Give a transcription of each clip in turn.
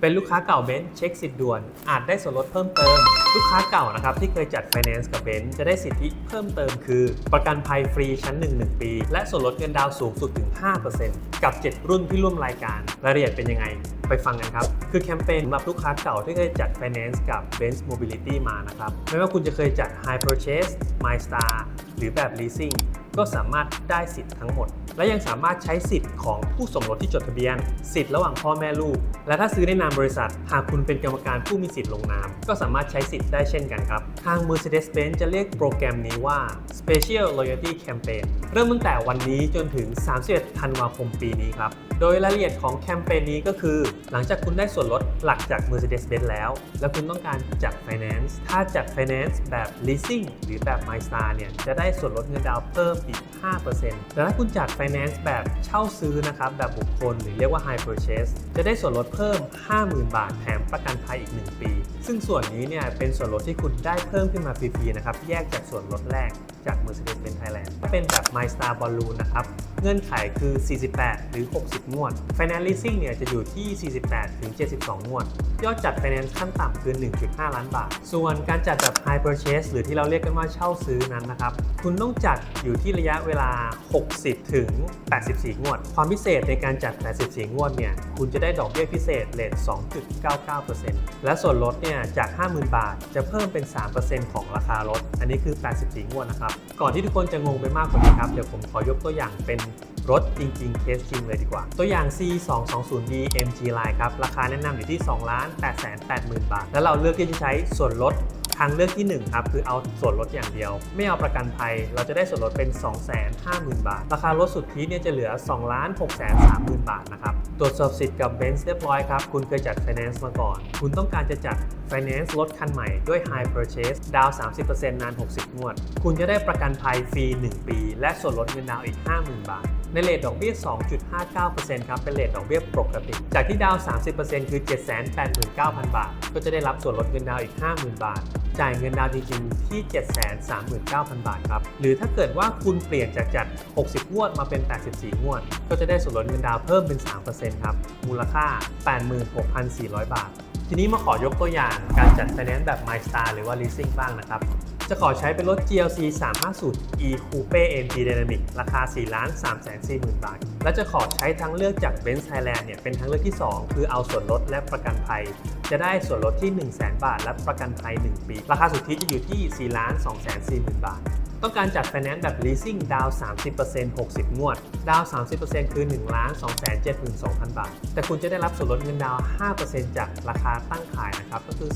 เป็นลูกค้าเก่าเบนซ์เช็คสิทธิ์ด่วน อาจได้ส่วนลดเพิ่มเติม ลูกค้าเก่านะครับที่เคยจัด Finance กับเบนซ์จะได้สิทธิเพิ่มเติมคือ ประกันภัยฟรีชั้น 1 1 ปี และส่วนลดเงินดาวน์สูงสุดถึง 5%กับ 7 รุ่นที่ร่วมรายการรายละเอียดเป็นยังไง ไปฟังกันครับ คือแคมเปญสำหรับลูกค้าเก่าที่เคยจัด Finance กับ Benz Mobility มานะครับไม่ว่าคุณจะเคยจัด High Purchase MyStar หรือแบบ Leasing ก็สามารถได้สิทธิ์ทั้งหมด และยังสามารถใช้สิทธิ์ของผู้สมรสที่จดทะเบียน สิทธิ์ระหว่างพ่อแม่ลูก และถ้าซื้อในนามบริษัท หากคุณเป็นกรรมการผู้มีสิทธิ์ลงนาม ก็สามารถใช้สิทธิ์ได้เช่นกันครับ ทาง Mercedes-Benz จะเรียกโปรแกรมนี้ว่า Special Loyalty Campaign เริ่มตั้งแต่วันนี้จนถึง 31 ธันวาคมปีนี้ครับ โดยรายละเอียดของแคมเปญนี้ก็คือ หลังจากคุณได้ส่วนลดหลักจาก Mercedes-Benz แล้ว แล้วคุณต้องการจัด Finance ถ้าจัด Finance แบบ Leasing หรือแบบ MyStar เนี่ยจะได้ส่วนลดเงินดาวน์เพิ่มอีก 5%แต่ถ้าคุณจัด Finance แบบเช่าซื้อนะครับ แบบบุคคลหรือเรียกว่า High Purchase จะได้ส่วนลดเพิ่ม 50,000 บาทแถมประกันภัยอีก 1 ปี ซึ่งส่วนนี้เนี่ยเป็นส่วนลดที่คุณได้เพิ่มขึ้นมาฟรีๆนะครับ แยกจากส่วนลดแรกจาก Mercedes-Benz Thailand ถ้าเป็นแบบ MyStar Balloon นะครับ เงื่อนไขคือ 48 หรือ 60 งวด Finance Leasing เนี่ยจะอยู่ที่ 48 ถึง 72 งวดยอดจัด Finance ขั้นต่ำคือ 1.5 ล้านบาท ส่วนการจัดแบบ High Purchase หรือที่เราเรียกกันว่าเช่าซื้อนั้นนะครับ คุณต้องจัดอยู่ที่ระยะเวลา 60 ถึง 84 งวด ความพิเศษในการจัด 84 งวดเนี่ย คุณจะได้ดอกเบี้ยพิเศษเลท2.99%และส่วนลดเนี่ยจาก 50,000 บาท จะเพิ่มเป็น 3%ของราคารถ อันนี้คือ 84 งวดนะครับ ก่อนที่ทุกคนจะงงไปมากกว่านี้ครับ เดี๋ยวผมขอยกตัวอย่างเป็น รถจริง ๆ เคสจริงเลยดีกว่า ตัวอย่าง C 2 2 0 D MG Line ครับ ราคาแนะนำอยู่ที่ 2 8 8 0 0 0 บาท แล้วเราเลือกที่จะใช้ส่วนลดทางเลือกที่ 1 ครับ คือเอาส่วนลดอย่างเดียว ไม่เอาประกันภัย เราจะได้ส่วนลดเป็น 250,000 บาท ราคารถสุทธิเนี่ยจะเหลือ 2 6 3 0 0 0 0 บาทนะครับ ตรวจสอบสิทธิ์กับ Benz เรียบร้อยครับ คุณเคยจัด Finance มาก่อน คุณต้องการจะจัด Finance รถคันใหม่ด้วย High Purchase ดาวน์30%นาน 60 งวด คุณจะได้ประกันภัยฟรี 1 ปี และส่วนลดเงินดาวอีก 50,000 บาท ในเลทดอกเบี้ย 2.59%ครับ เป็นเลทดอกเบี้ยปกติ จากที่ดาว 30%คือ 789,000 บาท ก็จะได้รับส่วนลดเงินดาวอีก 50,000 บาท จ่ายเงินดาวจริงๆ ที่ 739,000 บาทครับ หรือถ้าเกิดว่าคุณเปลี่ยนจากจัด 60 งวดมาเป็น 84 งวด ก็จะได้ส่วนลดเงินดาวเพิ่มเป็น 3%ครับ มูลค่า 86,400 บาท ทีนี้มาขอยกตัวอย่างการจัด Finance แบบ MyStar หรือว่า Leasing บ้างนะครับ จะขอใช้เป็นรถ GLC 350 E Coupe AMG Dynamic ราคา 4 ล้าน3 4 0 0 0 0บาท และจะขอใช้ทั้งเลือกจาก Benz Thailand เนี่ยเป็นทั้งเลือกที่ 2 คือเอาส่วนลดและประกันภัย จะได้ส่วนลดที่ 1 0 0 0 0 0 บาท และประกันภัย 1 ปี ราคาสุทธิจะอยู่ที่ 4 ล้าน2 4 0 0 0 0 บาท ต้องการจัดไฟแนนซ์แบบ Leasing ดาวน์30% 60 งวด ดาวน์30%คือ 1 2 7 2 0 0 0 บาท แต่คุณจะได้รับส่วนลดเงินดาวน์5%จากราคาตั้งขายนะครับ ก็คือ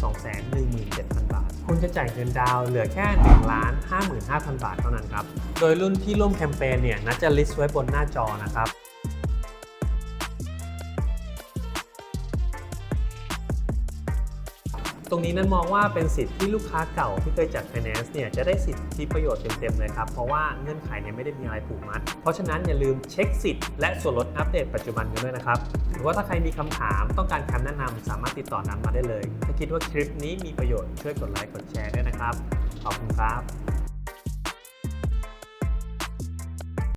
217,000 บาท คุณจะจ่ายเงินดาวเหลือแค่1 55,000 บาทเท่านั้นครับ โดยรุ่นที่ร่วมแคมเปญเนี่ยนัดจะ list ไว้บนหน้าจอนะครับ ตรงนี้นั้นมองว่าเป็นสิทธิ์ที่ลูกค้าเก่าที่เคยจัด Finance เนี่ยจะได้สิทธิประโยชน์เต็มๆเลยครับ เพราะว่าเงื่อนไขเนี่ยไม่ได้มีอะไรผูกมัด เพราะฉะนั้นอย่าลืมเช็คสิทธิ์และส่วนลดอัปเดตปัจจุบันกันด้วยนะครับ หรือว่าถ้าใครมีคำถามต้องการคำแนะนำสามารถติดต่อนันมาได้เลย ถ้าคิดว่าคลิปนี้มีประโยชน์ช่วยกดไลค์กดแชร์ด้วยนะครับขอบคุณครับ